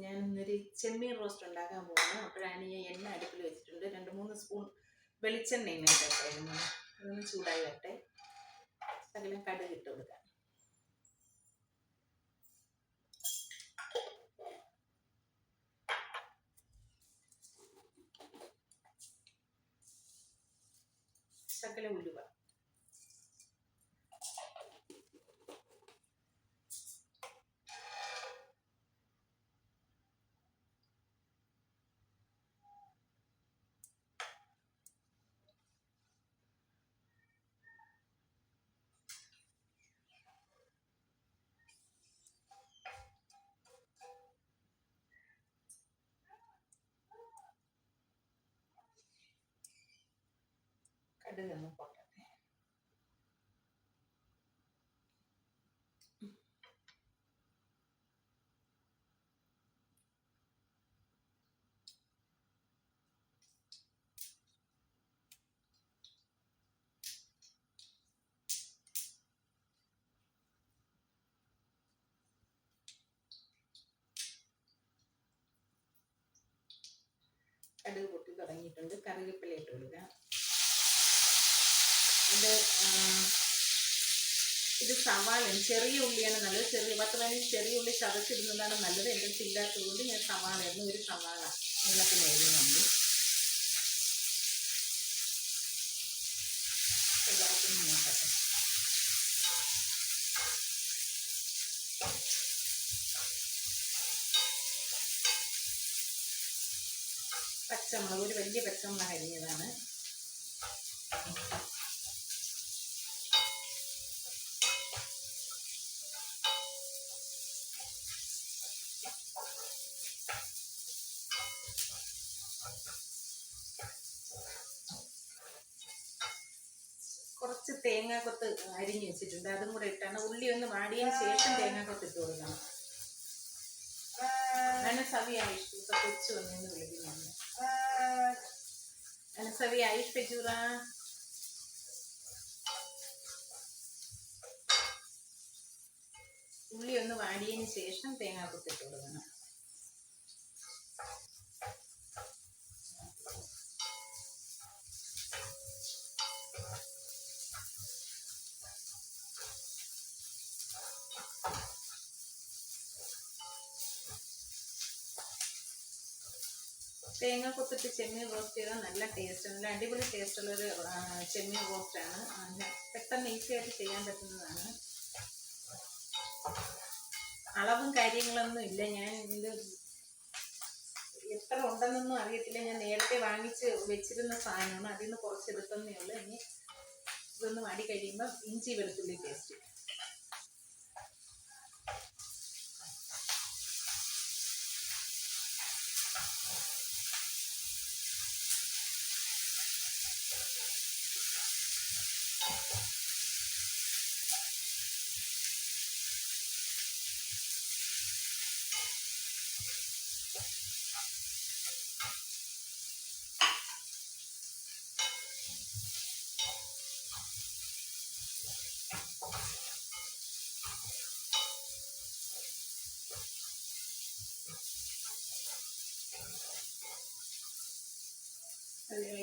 ഞാൻ ഇന്നൊരു ചെമ്മീൻ റോസ്റ്റ് ഉണ്ടാക്കാൻ പോകുന്നു. അപ്പോഴാണ് ഞാൻ എണ്ണ അടുപ്പിൽ വെച്ചിട്ടുണ്ട്. രണ്ട് മൂന്ന് സ്പൂൺ വെളിച്ചെണ്ണ ഇങ്ങോട്ടായിരുന്നു അതൊന്ന് ചൂടായി വരട്ടെ ശകലം കടുക് ഇട്ട് കൊടുക്കാം. ശകല ഉലുവ. കടുക് ഒന്ന് പൊട്ടട്ടെ കടുക് പൊട്ടി തുടങ്ങിയിട്ടുണ്ട്. കറിവേപ്പില ഇട്ട് കൊടുക്കാം ഇത് ഇത് സവാളയും ചെറിയ ഉള്ളിയാണ് നല്ലത്. ചെറിയ പത്ത് പതിനഞ്ച് ചെറിയ ഉള്ളി ചതച്ചിടുന്നതാണ് നല്ലത്. എന്റെ അടുത്ത് ഇല്ലാത്തതുകൊണ്ട് ഞാൻ സവാളയായിരുന്നു. ഒരു സവാള എല്ലാവർക്കും നോക്കട്ടെ പച്ചമുളക് ഒരു വലിയ പച്ചമുളക് അരിഞ്ഞതാണ്. കുറച്ച് തേങ്ങാക്കൊത്ത് അരിഞ്ഞ് വെച്ചിട്ടുണ്ട്. അതും കൂടെ ഇട്ടാണ് ഉള്ളി ഒന്ന് വാടിയതിന് ശേഷം തേങ്ങാക്കൊത്ത് ഇട്ട് കൊടുക്കണം. അനസവി ആയിഷ് കൊച്ചു വന്നെന്ന് വിളിക്കുന്നുണ്ട് അനസവി ഉള്ളി ഒന്ന് വാടിയതിന് ശേഷം തേങ്ങാ ഇട്ട് കൊടുക്കണം. തേങ്ങ കൊത്തിട്ട് ചെമ്മീൻ റോസ്റ്റ് ചെയ്താൽ നല്ല ടേസ്റ്റ് നല്ല അടിപൊളി ടേസ്റ്റ് ഉള്ളൊരു ആ, ചെമ്മീൻ റോസ്റ്റാണ് പെട്ടെന്ന് ഈസി ആയിട്ട് ചെയ്യാൻ പറ്റുന്നതാണ്. അളവും കാര്യങ്ങളൊന്നും ഇല്ല. ഞാൻ ഇത് എത്ര ഉണ്ടെന്നൊന്നും അറിയത്തില്ല. ഞാൻ നേരത്തെ വാങ്ങിച്ച് വെച്ചിരുന്ന സാധനമാണ്. അതിൽ നിന്ന് കുറച്ച് എടുക്കുന്നേ ഉള്ളൂ. ഇനി ഇതൊന്ന് വാടി കഴിയുമ്പോൾ ഇഞ്ചി വെളുത്തുള്ളി പേസ്റ്റ്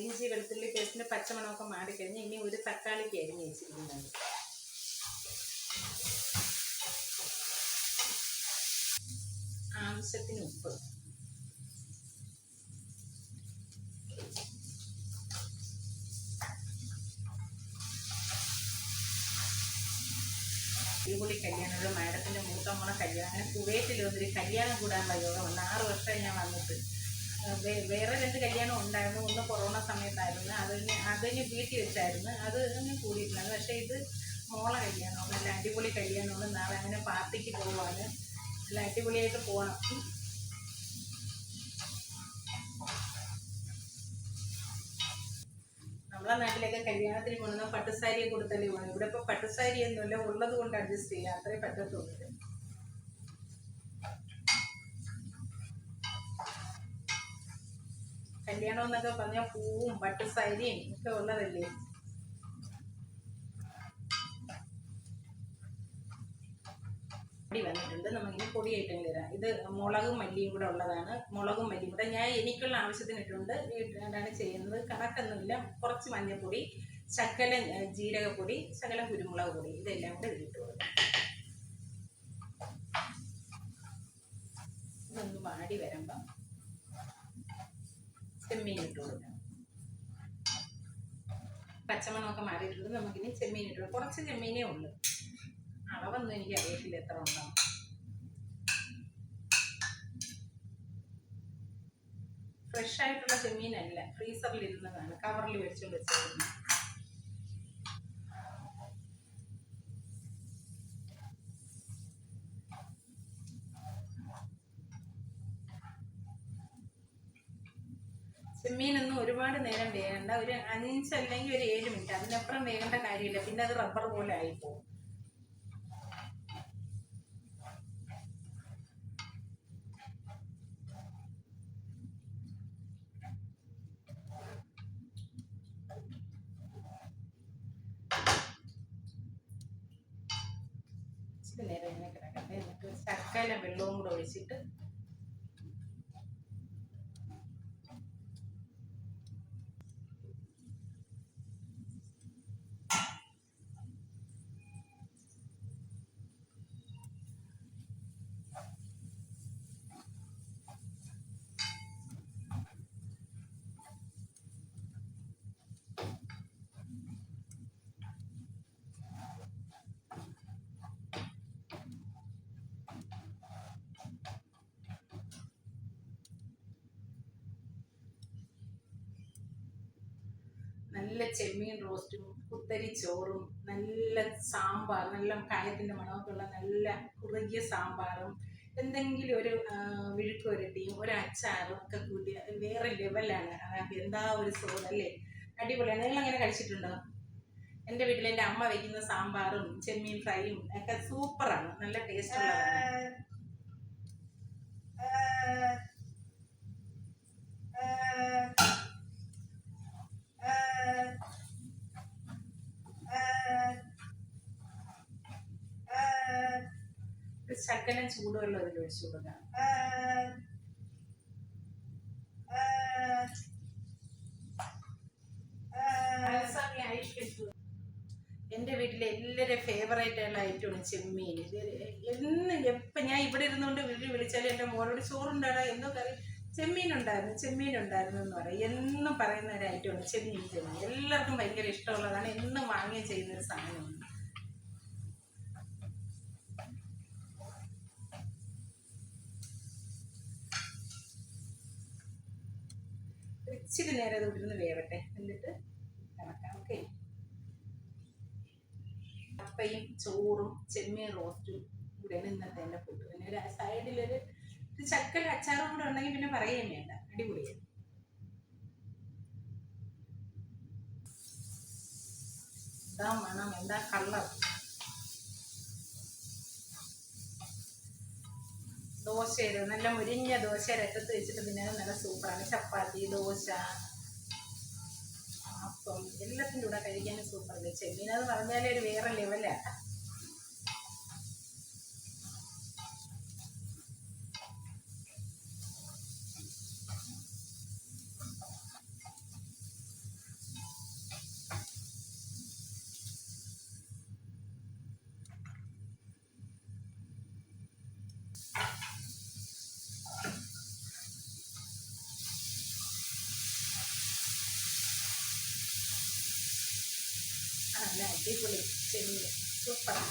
ഇഞ്ചി വെളുത്തുള്ളി പേസ്റ്റിന് പച്ചമണമൊക്കെ മാറിക്കഴിഞ്ഞ് ഇനി ഒരു തക്കാളിക്ക് അരിഞ്ഞ് വെച്ചിരിക്കുന്നത് ആവശ്യത്തിന് ഉപ്പ്. അടിപൊളി കല്യാണമുള്ള മാഡത്തിന്റെ മൂത്ത മോളെ കല്യാണം കുവേറ്റിൽ വന്നൊരു കല്യാണം കൂടാനുള്ള യോഗം വന്ന് ആറ് വർഷമായി ഞാൻ വന്നിട്ട്. വേറെ രണ്ട് കല്യാണം ഉണ്ടായിരുന്നു. ഒന്ന് കൊറോണ സമയത്തായിരുന്നു. അതിന് അതിന് വീട്ടിൽ വെച്ചായിരുന്നു. അത് കൂടിയിട്ടുണ്ട് പക്ഷേ ഇത് മോളെ കല്യാണമാണ് നല്ല അടിപൊളി കല്യാണമാണ്. നാളെ അങ്ങനെ പാർട്ടിക്ക് പോവാണ്. നല്ല അടിപൊളിയായിട്ട് പോകണം നമ്മളെ നാട്ടിലൊക്കെ കല്യാണത്തിന് കൊണ്ടുവന്ന പട്ടുസാരിയെ കൊടുത്തല്ലേ പോകണം ഇവിടെ ഇപ്പൊ പട്ടുസാരി ഒന്നുമില്ല. ഉള്ളത് കൊണ്ട് അഡ്ജസ്റ്റ് ചെയ്യാം. അത്രേ പറ്റത്തുള്ളൂ. കല്യാണം എന്നൊക്കെ പറഞ്ഞാൽ പൂവും പട്ടുസാരിയും ഒക്കെ ഉള്ളതല്ലേ? പൊടി വന്നിട്ടുണ്ട്. നമുക്കിനി പൊടി പൊടിയായിട്ടും തരാം. ഇത് മുളകും മല്ലിയും കൂടെ ഉള്ളതാണ്. മുളകും മല്ലിയും കൂടെ ഞാൻ എനിക്കുള്ള ആവശ്യത്തിന് ഇട്ടുണ്ട്. വീട്ടിലാണ് ചെയ്യുന്നത്. കണക്കൊന്നുമില്ല. കുറച്ച് മഞ്ഞൾപ്പൊടി ശകല ജീരകപ്പൊടി ശകലം കുരുമുളക് പൊടി ഇതെല്ലാം കൂടെ ഇതിലിട്ട് കൊടുക്കാം. ഇതൊന്ന് വാടി വരുമ്പം ചെമ്മീൻ ഇട്ട് കൊടുക്കാം പച്ചമണമൊക്കെ മാറിയിട്ടുണ്ട്. നമുക്കിനി ചെമ്മീൻ ഇട്ട് കുറച്ച് ചെമ്മീനേ ഉള്ളൂ. അളവൊന്നും എനിക്ക് അറിയത്തില്ല എത്ര ഉണ്ടാവും. ഫ്രഷ് ആയിട്ടുള്ള ചെമ്മീനല്ല. ഫ്രീസറിൽ ഇരുന്നതാണ് കവറിൽ വെച്ചു വെച്ചിരുന്നു ചെമ്മീനൊന്നും ഒരുപാട് നേരം വേകണ്ട ഒരു അഞ്ച് അല്ലെങ്കിൽ ഒരു ഏഴ് മിനിറ്റ് അതിനപ്പുറം വേകേണ്ട കാര്യമില്ല. പിന്നെ അത് റബ്ബർ പോലെ ആയിപ്പോകും നേരം ഇങ്ങനെ കിടക്കട്ടെ. എന്നിട്ട് ശക്കല വെള്ളവും കൂടെ ഒഴിച്ചിട്ട് നല്ല ചെമ്മീൻ റോസ്റ്റും കുത്തരി ചോറും നല്ല സാമ്പാർ നല്ല കായത്തിന്റെ മണമൊക്കെ ഉള്ള നല്ല കുറുകിയ സാമ്പാറും എന്തെങ്കിലും ഒരു ആ, വിഴുക്ക് വരട്ടിയും ഒരു അച്ചാറും ഒക്കെ കൂട്ടി വേറെ ലെവലാണ് എന്താ ഒരു സോഡ് അല്ലേ? അടിപൊളിയാണ്. നിങ്ങൾ അങ്ങനെ കഴിച്ചിട്ടുണ്ടോ? എന്റെ വീട്ടിൽ എന്റെ അമ്മ വയ്ക്കുന്ന സാമ്പാറും ചെമ്മീൻ ഫ്രൈയും ഒക്കെ സൂപ്പറാണ് നല്ല ടേസ്റ്റ് ഉള്ളതാണ് ഒരു ശകലം ചൂടുവെള്ളം അതിൽ ഒഴിച്ചു കൊടുക്കാം എന്റെ വീട്ടിലെ എല്ലാവരും ഫേവറേറ്റ് ആയിട്ടുള്ള ഐറ്റമാണ് ചെമ്മീൻ. ഇത് എന്ന് എപ്പം ഞാൻ ഇവിടെ ഇരുന്നുകൊണ്ട് വീട്ടിൽ വിളിച്ചാലും എന്റെ മോളോട് ചോറുണ്ടാടാ എന്തോ കറി. ചെമ്മീൻ ഉണ്ടായിരുന്നു ചെമ്മീൻ ഉണ്ടായിരുന്നു എന്ന് പറയും. എന്നും പറയുന്ന ഒരു ഐറ്റമാണ് ചെമ്മീൻ ചെമ്മീൻ. എല്ലാവർക്കും ഭയങ്കര ഇഷ്ടമുള്ളതാണ്. എന്നും വാങ്ങുകയും ചെയ്യുന്ന ഒരു സാധനമാണ്. ഇച്ചിരി നേരം അത് ഇവിടുന്ന് വേവട്ടെ. എന്നിട്ട് ഇറക്കാം ഓക്കെ കപ്പയും ചോറും ചെമ്മീൻ റോസ്റ്റും കൂടെയാണ് ഇന്നത്തെ എന്റെ ഫുഡ് പിന്നെ ഒരു സൈഡിലൊരു ഒരു ചക്കല അച്ചാറും കൂടെ ഉണ്ടെങ്കിൽ പിന്നെ പറയുകയും വേണ്ട. അടിപൊളിയാണ് എന്താ മണം എന്താ കളർ ദോശയുടെ നല്ല മുരിഞ്ഞ ദോശ രക്കത്ത് വെച്ചിട്ട് പിന്നെ നല്ല സൂപ്പറാണ്. ചപ്പാത്തി ദോശ അപ്പം എല്ലാത്തിന്റെ കൂടെ കഴിക്കാൻ സൂപ്പറല്ലേ ചെമ്മീൻ അത് പറഞ്ഞാലേ ഒരു വേറെ ലെവലാണ് നല്ല അടിപൊളി ചെമ്മീൻ സൂപ്പറാണ്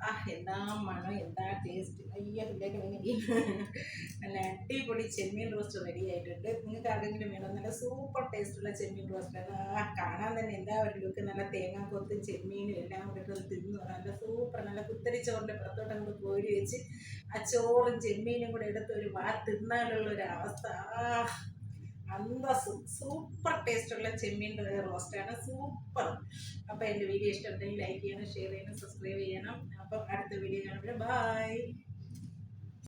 ആ എന്താ മണം എന്താ ടേസ്റ്റ് അയ്യ വേണമെങ്കിൽ നല്ല അടിപൊളി ചെമ്മീൻ റോസ്റ്റ് റെഡി ആയിട്ടുണ്ട്. നിങ്ങൾക്ക് ആരെങ്കിലും വേണം? നല്ല സൂപ്പർ ടേസ്റ്റുള്ള ചെമ്മീൻ റോസ്റ്റ് ആ കാണാൻ തന്നെ എന്താ ഒരു ലുക്ക് നല്ല തേങ്ങ കൊത്തും ചെമ്മീനും എല്ലാം കൂടെ തിന്നു നല്ല സൂപ്പർ നല്ല കുത്തരി ചോറിന്റെ പുറത്തോട്ട് അങ്ങോട്ട് കോരി വെച്ച് ആ ചോറും ചെമ്മീനും കൂടെ എടുത്ത് ഒരു വാ തിന്നാനുള്ള ഒരു അവസ്ഥ. അന്തസ്സും സൂപ്പർ ടേസ്റ്റുള്ള ചെമ്മീൻ റോസ്റ്റാണ് സൂപ്പർ. അപ്പോൾ എന്റെ വീഡിയോ ഇഷ്ടപ്പെട്ടെങ്കിൽ ലൈക്ക് ചെയ്യണം ഷെയർ ചെയ്യണം സബ്സ്ക്രൈബ് ചെയ്യണം. അപ്പം അടുത്ത വീഡിയോ കാണുമ്പോൾ ബൈ